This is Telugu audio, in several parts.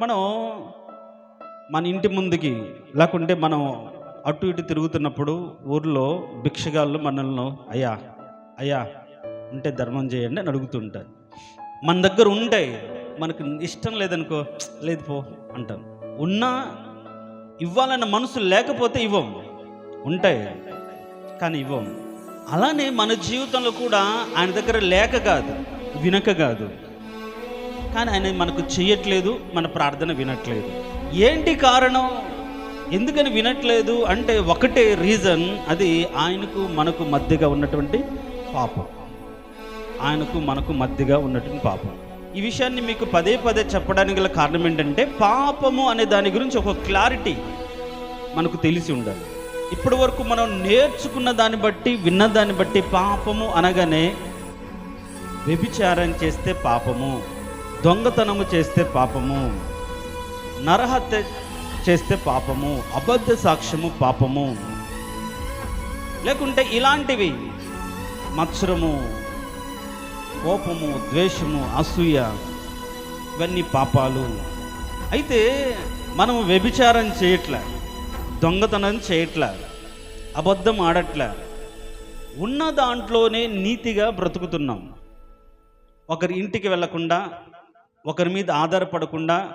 మనం మన ఇంటి ముందుకి లేకుంటే మనం అటు ఇటు తిరుగుతున్నప్పుడు ఊర్లో భిక్షగాళ్ళు మనల్ని అయ్యా అయ్యా ఉంటే ధర్మం చేయండి అని అడుగుతుంటారు. మన దగ్గర ఉంటాయి. మనకు ఇష్టం లేదనుకో లేదు పో అంటాం ఉన్నా ఇవ్వాలన్న మనసు లేకపోతే ఇవ్వం. ఉంటాయి. కానీ ఇవ్వం. అలానే మన జీవితంలో కూడా ఆయన దగ్గర లేక కాదు వినక కాదు. కానీ ఆయన మనకు చేయట్లేదు మన ప్రార్థన వినట్లేదు. ఏంటి కారణం? ఎందుకని వినట్లేదు? అంటే ఒకటే రీజన్ అది ఆయనకు మనకు మధ్యగా ఉన్నటువంటి పాపం. ఆయనకు మనకు మధ్యగా ఉన్నటువంటి పాపం. ఈ విషయాన్ని మీకు పదే పదే చెప్పడానికి గల కారణం ఏంటంటే పాపము అనే దాని గురించి ఒక క్లారిటీ మనకు తెలిసి ఉండాలి. ఇప్పటి వరకు మనం నేర్చుకున్న దాన్ని బట్టి విన్న దాన్ని బట్టి పాపము అనగానే వ్యభిచారం చేస్తే పాపము. దొంగతనము చేస్తే పాపము నరహత్య చేస్తే పాపము అబద్ధ సాక్ష్యము పాపము. లేకుంటే ఇలాంటివి మత్సరము కోపము ద్వేషము అసూయ ఇవన్నీ పాపాలు. అయితే మనం వ్యభిచారం చేయట్లే దొంగతనం చేయట్లే అబద్ధం ఆడట్లే. ఉన్న దాంట్లోనే నీతిగా బ్రతుకుతున్నాం. ఒకరి ఇంటికి వెళ్ళకుండా ఒకరి మీద ఆధారపడకుండా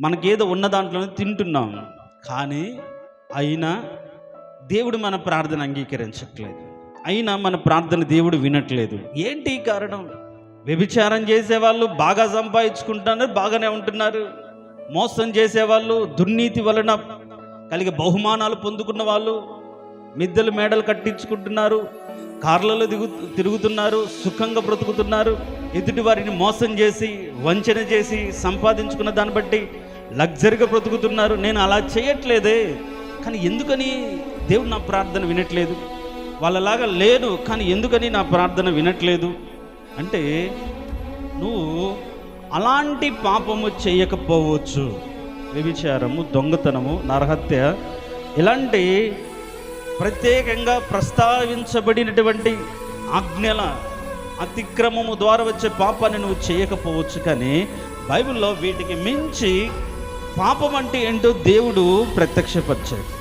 మనకేదో ఉన్న దాంట్లోనే తింటున్నాం. కానీ అయినా దేవుడు మన ప్రార్థన అంగీకరించట్లేదు. అయినా మన ప్రార్థన దేవుడు వినట్లేదు. ఏంటి కారణం? వ్యభిచారం చేసేవాళ్ళు బాగా సంపాదించుకుంటున్నారు బాగానే ఉంటున్నారు. మోసం చేసేవాళ్ళు దుర్నీతి వలన కలిగే బహుమానాలు పొందుకున్న వాళ్ళు మిద్దెలు మేడలు కట్టించుకుంటున్నారు. కార్లలో దిగు తిరుగుతున్నారు సుఖంగా బ్రతుకుతున్నారు. ఎదుటి వారిని మోసం చేసి వంచన చేసి సంపాదించుకున్న దాన్ని బట్టి లగ్జరీగా బ్రతుకుతున్నారు. నేను అలా చేయట్లేదే. కానీ ఎందుకని దేవుడు నా ప్రార్థన వినట్లేదు? వాళ్ళలాగా లేను కానీ ఎందుకని నా ప్రార్థన వినట్లేదు? అంటే నువ్వు అలాంటి పాపము చేయకపోవచ్చు. వ్యభిచారము దొంగతనము నరహత్య ఇలాంటి ప్రత్యేకంగా ప్రస్తావించబడినటువంటి ఆజ్ఞల అతిక్రమము ద్వారా వచ్చే పాపాన్ని నువ్వు చేయకపోవచ్చు కానీ బైబిల్లో వీటికి మించి పాపం అంటే ఏంటో దేవుడు ప్రత్యక్షపరిచాడు.